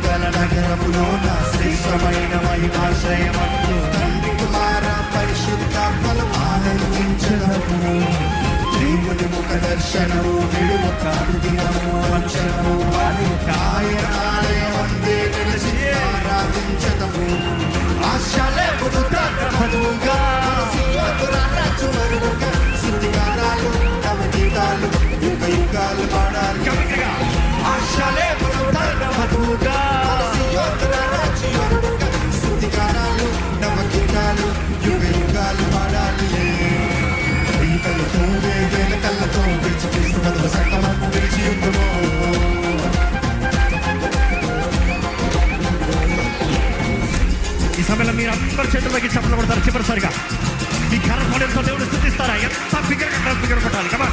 గల నగరములోన శ్రేష్టమైన మహిమాశ్రయమంటూ తండ్రి కుమార పరిశుద్ధాత్మలు ఆనందించడము దేవుని ముఖ దర్శనము విడువ కాదు దినము వంచనము వారి ఆయన ఆలయం అందే నిలిచి ఆరాధించదము. ఆశలేమును తాకమనుగా రాజుమరుగా శృతిగానాలు తమ గీతాలు యుగ యుగాలు పాడాలి ఈ సమయంలో మీరు అందరు తగ్గి చెప్పలు కొడతారు చివరిసారిగా. మీ కర్ర దేవుడు స్థుతిస్తారా? ఎంత బిగ్గరగా బిగ్గర కొట్టాలి? కమా